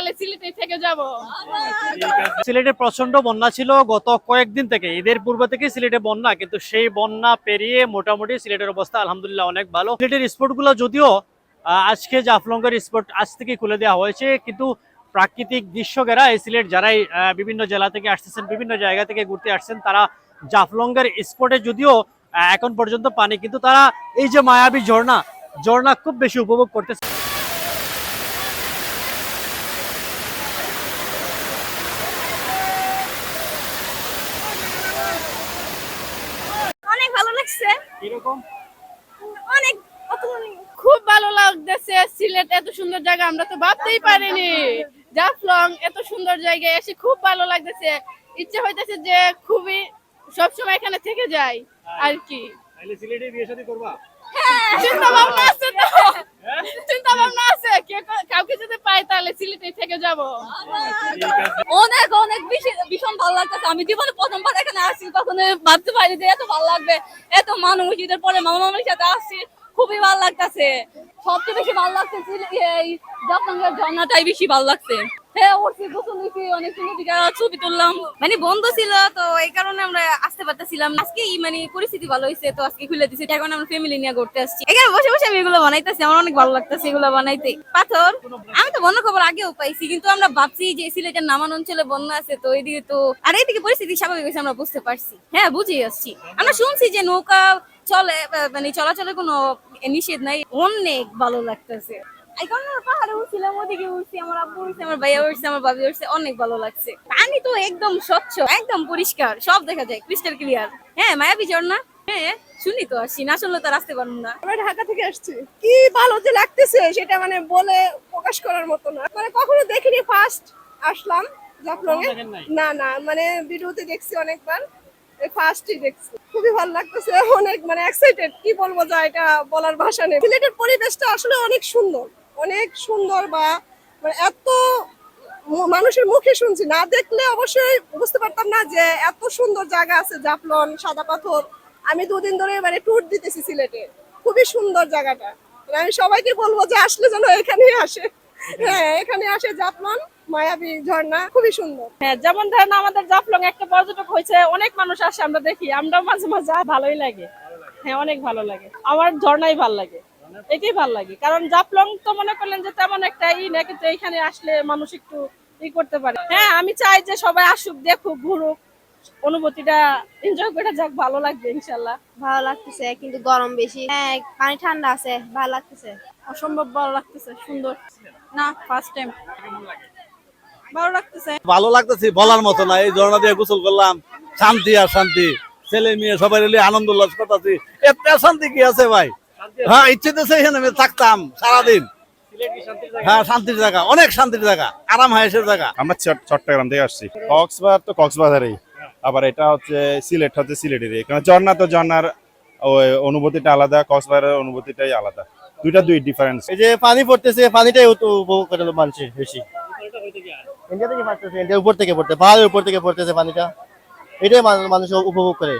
তাহলে সিলেটে থেকে যাব। সিলেটে প্রচণ্ড বন্যা ছিল গত কয়েকদিন থেকে। ঈদের পূর্ব থেকে সিলেটে বন্যা, কিন্তু সেই বন্যা পেরিয়ে মোটামুটি সিলেটের অবস্থা আলহামদুলিল্লাহ অনেক ভালো। সিলেটের স্পটগুলো যদিও আজকে জাফলঙ্গের স্পট আজ থেকে খুলে দেওয়া হয়েছে, কিন্তু প্রাকৃতিক দৃশ্য ঘেরা এই সিলেট যারাই বিভিন্ন জেলা থেকে আসতেছেন, বিভিন্ন জায়গা থেকে ঘুরতে আসছেন, তারা জাফলঙ্গের স্পটে যদিও এখন পর্যন্ত পানি, কিন্তু তারা এই যে মায়াবী ঝর্ণা ঝর্ণা খুব বেশি উপভোগ করতেছে অনেক ভালো অনেক খুব ভালো লাগতেছে সিলেট এত সুন্দর জায়গা আমরা তো ভাবতেই পারিনি। জাফলং এত সুন্দর জায়গায় এসে খুব ভালো লাগতেছে। ইচ্ছে হইতেছে যে খুবই সবসময় এখানে থেকে যাই আর কি। তাহলে সিলেটে বিয়ে শাদী করবা? চিন্তা ভাবনা আছে তো। চিন্তা ভাবনা আছে কাউকে যদি পাই তাহলে সিলেটে থেকে যাব। অনেক অনেক ভীষণ ভালো লাগতেছে। আমি জীবনে প্রথমবার এখানে আসছি কখনো ভাবতে পারি যে এত ভালো লাগবে। এত মানুষ, ঈদের পরে মামা মামির সাথে আসছি, খুবই ভালো লাগতেছে। সবচেয়ে বেশি ভালো লাগছে জাফলংয়ের ঝর্ণাটাই বেশি ভালো লাগছে। হ্যাঁ মানে মানে আমি পাথর, আমি তো বন্য খবর আগেও পাইছি, কিন্তু আমরা ভাবছি যে সিলেটের নামান অঞ্চলে বন্যা আছে, তো এইদিকে তো আর এইদিকে পরিস্থিতি স্বাভাবিক হয়েছে, আমরা বুঝতে পারছি। হ্যাঁ বুঝে আসছি। আমরা শুনছি যে নৌকা চলে মানে চলাচলের কোনো নিষেধ নাই, অনেক ভালো লাগতেছে। এখন আমরা পাহাড়ে উঠছিলাম ওদিকে উঠছি আমার আব্বু উঠছে আমার ভাইয়া উঠছে আমার ভাবি উঠছে অনেক ভালো লাগছে। পানি তো একদম স্বচ্ছ একদম পরিষ্কার সব দেখা যায় ক্রিস্টাল ক্লিয়ার হ্যাঁ মায়াবী ঝর্ণা হ্যাঁ শুনি তো আসছি না শুনলে তো আর আসতে পারব না। আমরা ঢাকা থেকে আসছি। কি ভালো যে লাগতেছে সেটা মানে বলে প্রকাশ করার মতো না। মানে কখনো দেখিনি ফার্স্ট আসলাম জাফলং এ না না মানে ভিডিওতে দেখছি অনেকবার ফার্স্টই দেখছি। খুবই ভালো লাগতেছে অনেক মানে এক্সাইটেড কি বলব যা এটা বলার ভাষা নেই। সিলেটের পরিবেশটা আসলে অনেক সুন্দর। অনেক সুন্দর বা মানে এত মানুষের মুখে শুনছি। না দেখলে অবশ্যই বুঝতে পারতাম না যে এত সুন্দর জায়গা আছে, জাফলন, সাদা পাথর। আমি দুদিন ধরে মানে ট্যুর দিতেছি সিলেটে। খুবই সুন্দর জায়গাটা। মানে আমি সবাইকে বলব যে আসলে যেন এখানেই আসে। হ্যাঁ এখানে আসে জাফলন, মায়াবী ঝর্ণা, খুবই সুন্দর। হ্যাঁ যেমন ধরেন আমাদের জাফলং একটা পর্যটক হয়েছে, অনেক মানুষ আসে, আমরা দেখি। আমরাও মাঝে মাঝে, ভালোই লাগে। হ্যাঁ অনেক ভালো লাগে। আমার ঝর্ণাই ভালো লাগে। এটাই ভালো লাগে। কারণ জাফলং তো মনে করলেন যে তেমন একটা ই না কিন্তু এখানে আসলে মানুষ একটু ই করতে পারে। হ্যাঁ আমি চাই যে সবাই আসুক দেখুক ঘুরুক। অনুভূতিটা এনজয় করে যাক ভালো লাগবে ইনশাল্লাহ। ভালো লাগতেছে কিন্তু গরম বেশি। হ্যাঁ পানি ঠান্ডা আছে ভালো লাগতেছে। অসম্ভব ভালো লাগতেছে সুন্দর। না ফার্স্ট টাইম ভালো লাগতেছে। ভালো লাগতেছে বলার মতো না এই ঝর্ণা দিয়ে গোসল করলাম। শান্তি আর শান্তি। ছেলে মেয়ে সবাই মিলে আনন্দ উল্লাস করতেছি। এত শান্তি কি আছে ভাই? হ্যাঁ ইচ্ছে তো এখানে আমি থাকতাম সারাদিন। হ্যাঁ শান্তির জায়গা অনেক শান্তির জায়গা আরাম হায়েসের জায়গা। আমরা চট্টগ্রাম থেকে আসছি। কক্সবাজার তো কক্সবাজারেই। আবার এটা হচ্ছে সিলেট হচ্ছে সিলেটেরই। এখানে ঝর্ণা তো ঝর্ণার ওই অনুভূতিটা আলাদা কক্সবাজারের অনুভূতিটাই আলাদা। দুইটা দুই ডিফারেন্স এই যে পানি পড়তেছে পানিটাই উপভোগ করে মানছে বেশি। ইন্ডিয়া থেকে পড়তেছে ইন্ডিয়া। উপর থেকে পড়তে পাহাড়ের উপর থেকে পড়তেছে পানিটা। এটাই মানুষ মানুষ উপভোগ করে।